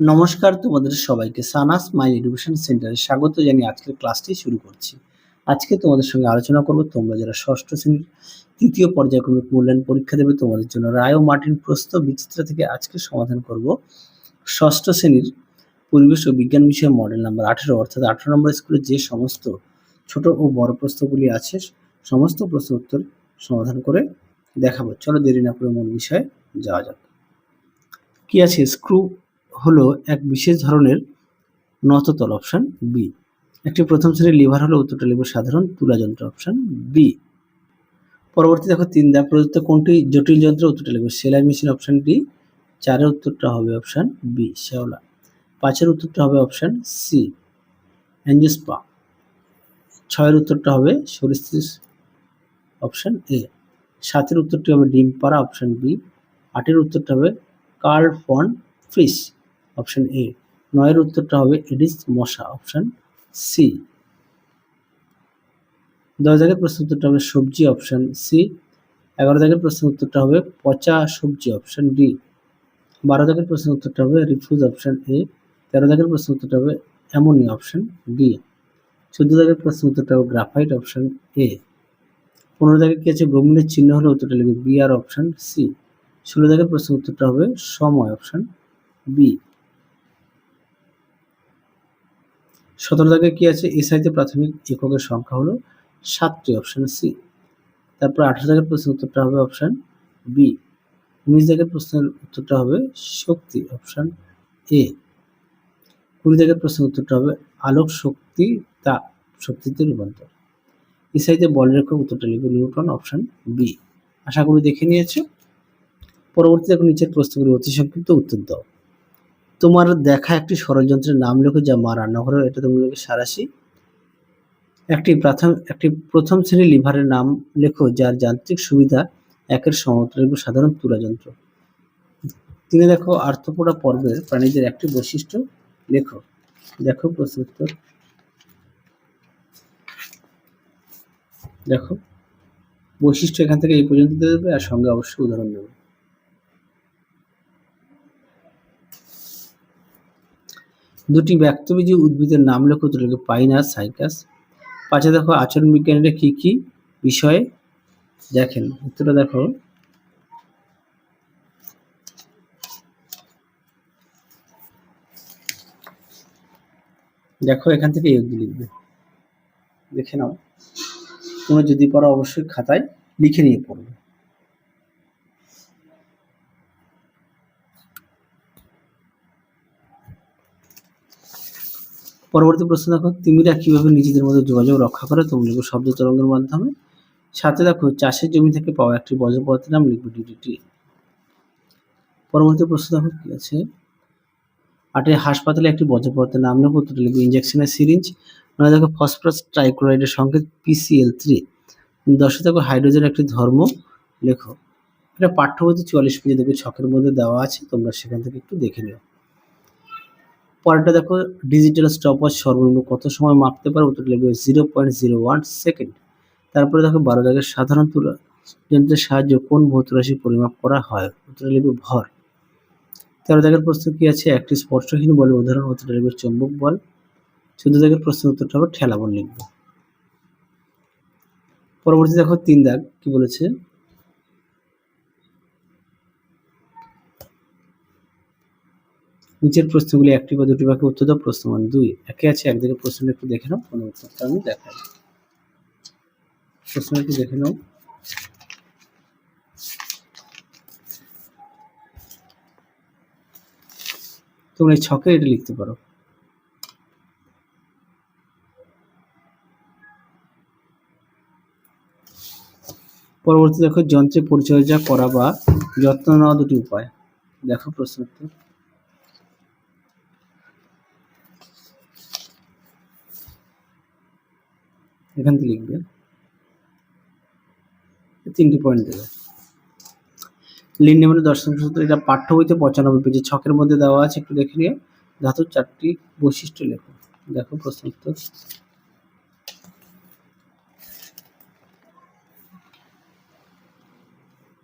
নমস্কার তোমাদের সবাইকে, সানাস মাই এডুকেশন সেন্টারে স্বাগত জানিয়ে আজকের ক্লাসটি শুরু করছি। আজকে তোমাদের সঙ্গে আলোচনা করব, তোমরা যারা ষষ্ঠ শ্রেণির তৃতীয় পর্যায়ক্রমিক মূল্যায়ন পরীক্ষা দেবে, তোমাদের জন্য রায় ও মার্টিন প্রস্ত বিচিত্রা থেকে আজকে সমাধান করব। ষষ্ঠ শ্রেণির পরিবেশ ও বিজ্ঞান বিষয়ে মডেল নাম্বার আঠেরো, অর্থাৎ আঠেরো নম্বর স্কুলে যে সমস্ত ছোট ও বড় প্রশ্নগুলি আছে, সমস্ত প্রশ্ন উত্তর সমাধান করে দেখাবো। চলো দেরি না করে মূল বিষয়ে যাওয়া যাক। কি আছে? স্ক্রু হলো এক বিশেষ ধরনের নততল অপশন বি একটি প্রথম শ্রেণির লিভার হলো উত্তরটা লিভার সাধারণ তুলা যন্ত্র অপশন বি পরবর্তী দেখো তিন দাগ প্রদত্ত কোনটি? জটিল যন্ত্র উত্তরটা লিখবে সেলাই মেশিন অপশন ডি চারের উত্তরটা হবে অপশন বি শেওলা পাঁচের উত্তরটা হবে অপশন সি অ্যাঞ্জিওস্পা ছয়ের উত্তরটা হবে সরিস্ত্রিস অপশন এ সাতের উত্তরটি হবে ডিম পাড়া অপশন বি আটের উত্তরটা হবে Karl von Frisch. Option A. নয়ের উত্তরটা হবে এডিস মশা, অপশন সি। দশ দাগের প্রশ্ন উত্তরটা হবে সবজি, অপশন সি। এগারো দাগের প্রশ্ন উত্তরটা হবে পচা সবজি, অপশন ডি। বারো দাগের প্রশ্ন উত্তরটা হবে রিফিউজ, অপশন এ। তেরো দাগের প্রশ্ন উত্তরটা হবে অ্যামোনিয়া, অপশন ডি। চোদ্দ দাগের প্রশ্ন উত্তরটা হবে গ্রাফাইট, অপশন এ। পনেরো দাগে কি আছে? ব্রহ্মণের চিহ্ন হলে উত্তরটা লিখবে বি আর, অপশন সি। ষোলো দাগের প্রশ্ন উত্তরটা হবে সময়, অপশন বি। সতেরো দাগে কি আছে? এসআইতে প্রাথমিক এককের সংখ্যা হলো সাতটি অপশান সি তারপর আঠারো দাগের প্রশ্নের উত্তরটা হবে অপশান বি উনিশ দাগের প্রশ্নের উত্তরটা হবে শক্তি অপশান এ কুড়ি দাগের প্রশ্নের উত্তরটা হবে আলোক শক্তি, তা শক্তিতে রূপান্তর। এসআইতে বলের একক উত্তরটা লিখবে নিউটন অপশান বি আশা করি দেখে নিয়েছো। পরবর্তী এখন নিচের প্রশ্নগুলি অতি সংক্ষিপ্ত উত্তর দাও। তোমার দেখা একটি ষড়যন্ত্রের নাম লেখো যা মা রান্না করে এটা তুমি লেখো সারাশি। একটি প্রাথম, একটি প্রথম শ্রেণির লিভারের নাম লেখো যার যান্ত্রিক সুবিধা একের সমতুল্য এবং সাধারণ তুলাযন্ত্র তিনি দেখো আর্থপোড়া পর্বের প্রাণীদের একটি বৈশিষ্ট্য লেখো। দেখো প্রশ্ন উত্তর দেখো, বৈশিষ্ট্য এখান থেকে এই পর্যন্ত দেবে আর সঙ্গে অবশ্যই উদাহরণ দেবে। দুটি ব্যক্তবীজী উদ্ভিদের নাম দুটো লেখো, পাইনাস, সাইকাস। পাঁচে দেখো আচরণ বিজ্ঞানীরা কি কি বিষয়ে দেখেন? উত্তরটা দেখো দেখো এখান থেকে এই লিখবে। দেখে নাও। তোমরা যদি পারো অবশ্যই খাতায় লিখে নিয়ে পড়বে। পরবর্তী প্রশ্ন দেখো, তিমিরা কীভাবে নিজেদের মধ্যে যোগাযোগ রক্ষা করে? তুমি লিখবে শব্দ তরঙ্গের মাধ্যমে। সাথে দেখো, চাষের জমি থেকে পাওয়া একটি বজ্র পদার্থের নাম লিখবে ডিডিটি পরবর্তী প্রশ্ন দেখো, কী আছে? আটে হাসপাতালে একটি বজ্র পদার্থের নাম লিখব তো লিখবে ইঞ্জেকশনের সিরিঞ্জ মানে দেখো ফসফরাস ট্রাইক্লোরাইডের সংকেত পিসিএল থ্রি দশে দেখো হাইড্রোজেন একটি ধর্ম লেখো। এটা পাঠ্য বইতে চুয়াল্লিশ পেজে দেখবে, ছকের মধ্যে দেওয়া আছে, তোমরা সেখান থেকে একটু দেখে নিও। পরেরটা দেখো ডিজিটাল স্টপওয়াচ সর্বনিম্ন কত সময় মাপতে পারে? উত্তর লিখবে zero point zero one second তারপরে দেখো, বারো দাগের সাধারণ তুলা যন্ত্রের সাহায্যে কোন ভৌত রাশি পরিমাপ করা হয়? উত্তর লিখবে ভর। তেরো দাগের প্রশ্ন কি আছে? একটি স্পর্শহীন বলের উদাহরণ উত্তর লিখবে চৌম্বক বল। চোদ্দ দাগের প্রশ্নের উত্তরটা হবে ঠেলা বল লিখবে। পরবর্তী দেখো, তিন দাগ, কি বলেছে? নিচের প্রশ্নগুলি একটি বা দুটি বাক্যে উত্তর দাও প্রশ্নমান দুই। একে আছে, একদিকে প্রশ্ন একটু দেখে নাও, কোনো উত্তরটা আমি দেখাই। প্রশ্ন একটু দেখে নাও। তোমরা এই ছকে এটা লিখতে পারো। পরবর্তী দেখো যন্ত্রে পরিচর্যা করা বা যত্ন নেওয়া দুটি উপায়। দেখো প্রশ্ন উত্তর। এখান থেকে লিখবে। তিনটি পয়েন্ট দেবে। লিন্ডেমানের দর্শন সূত্র, এটা পাঠ্য বইতে পঁচানব্বই পেজে ছকের মধ্যে দেওয়া আছে, একটু দেখে নিয়ে। ধাতুর চারটি বৈশিষ্ট্য লেখো। দেখো প্রশ্ন উত্তর।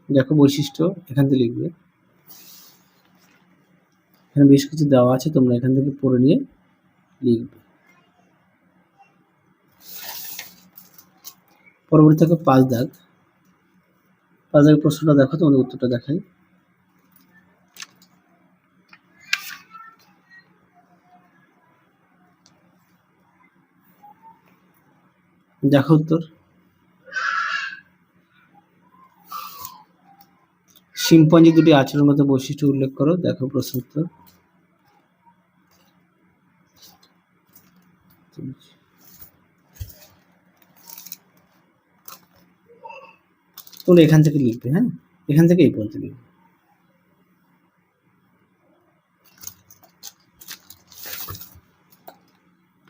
দেখো বৈশিষ্ট্য, এখান থেকে লিখবে। এখানে বেশ কিছু দেওয়া আছে, তোমরা এখান থেকে পড়ে নিয়ে লিখবে। পরবর্তী থাকে পাঁচ দাগ। পাঁচ দাগের প্রশ্নটা দেখো, তোমাদের উত্তরটা দেখাই। দেখো উত্তর। শিম্পাঞ্জি দুটি আচরণগত বৈশিষ্ট্য উল্লেখ করো, দেখো প্রশ্ন উত্তর। তোমরা এখান থেকে লিখবে হ্যাঁ? এখান থেকে এই পর্যন্ত লিখবে।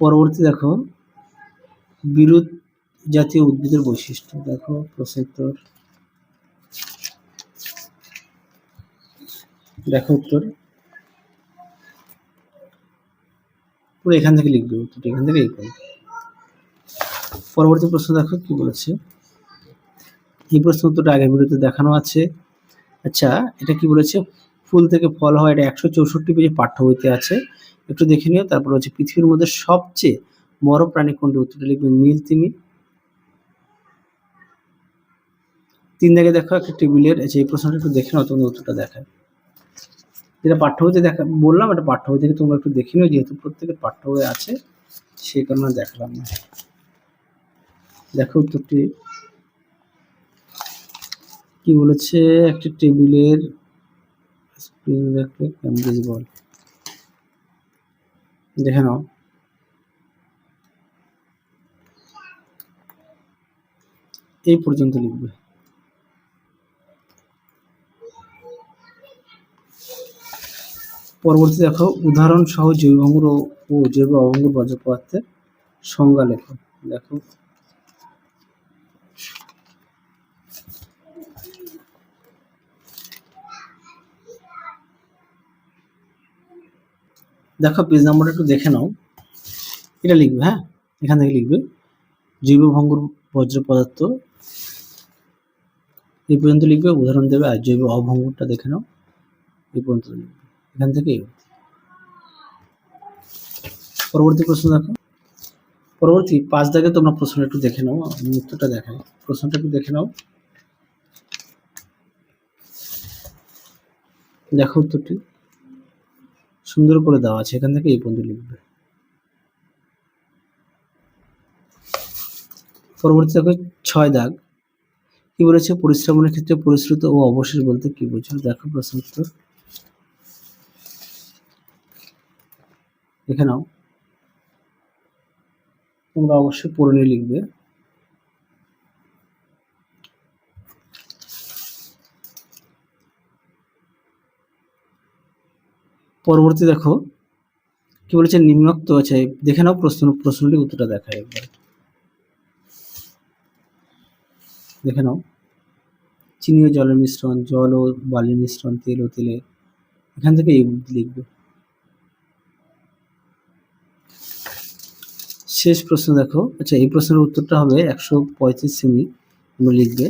পরবর্তী দেখো, বিরোধ জাতীয় উদ্ভিদের বৈশিষ্ট্য। দেখো উত্তর দেখো উত্তর। পুরো এখান থেকে লিখবে উত্তরটা, এখান থেকে এই পরবর্তী প্রশ্ন দেখো, কি বলেছে? এই প্রশ্ন উত্তরটা আগের ভিডিওতে দেখানো আছে। আচ্ছা এটা কি বলেছে? ফুল থেকে ফল হয়, এটা একশো চৌষট্টি পেজে পাঠ্য বইতে আছে। একটু দেখে নিও, তারপর হচ্ছে পৃথিবীর মধ্যে সবচেয়ে বড় প্রাণী কোনটি? উত্তরটা লিখবে নীল তিমি। তিন দাগে দেখো, একটা টেবিলের, এই প্রশ্নটা একটু দেখে নাও, তোমাদের উত্তরটা দেখায়। যেটা পাঠ্য বইতে দেখা, বললাম, এটা পাঠ্য বই থেকে তোমরা একটু দেখে নিও, যেহেতু প্রত্যেকের পাঠ্য বই আছে সেই কারণে দেখালাম না। দেখো উত্তরটি। কি বলেছে? একটা টেবিলের স্প্রিং রাখলে ক্যামব্রিজ বল। দেখে নাও। এই পর্যন্ত লিখবে। পরবর্তী দেখো, উদাহরণ সহ জৈব অঙ্গুর ও জৈব অঙ্গুর পদার্থের সংজ্ঞা লেখো। দেখো। দেখো পেজ নাম্বারটা একটু দেখে নাও। এটা লিখবে হ্যাঁ? এখান থেকে লিখবে জৈব ভঙ্গুর বজ্র পদার্থ। এই পর্যন্ত লিখবে, উদাহরণ দেবে, আর জৈব অভঙ্গুরটা দেখে নাও, এই পর্যন্ত লিখবে। এখান থেকে। পরবর্তী প্রশ্ন দেখো। পরবর্তী পাঁচ দাগে তোমরা প্রশ্নটা একটু দেখে নাও, আমি উত্তরটা দেখাই। প্রশ্নটা একটু দেখে নাও। দেখো উত্তরটি। সুন্দর করে দেওয়া আছে, এখান থেকে এই পর্যন্ত লিখবে। পরবর্তী দেখো, ছয় দাগ। কি বলেছে? পরিশ্রমের ক্ষেত্রে পরিশ্রুত ও অবশেষ বলতে কি বোঝো দেখো প্রশ্ন উত্তর। এখানেও তোমরা অবশ্যই পড়ে লিখবে। পরবর্তী দেখো, কি বলেছে, নিম্নোক্ত আছে, দেখে নাও প্রশ্ন, প্রশ্নটি উত্তরটা দেখায় একবার। দেখে নাও চিনি ও জলের মিশ্রণ জল ও বালির মিশ্রণ তেল ও তেলে, এখান থেকে এই লিখবে। শেষ প্রশ্ন দেখো আচ্ছা এই প্রশ্নের উত্তরটা হবে একশো পঁয়ত্রিশ সেমি, লিখবে।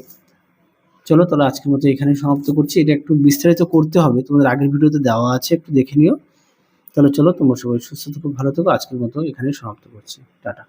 চলো তাহলে আজকের মতো এখানে সমাপ্ত করছি। এটা একটু বিস্তারিত করতে হবে, তোমাদের আগের ভিডিওতে দেওয়া আছে, একটু দেখে নিও। তাহলে চলো, তোমার সবাই সুস্থ থাকো, ভালো থাকো, আজকের মতো এখানে সমাপ্ত করছি। টাটা।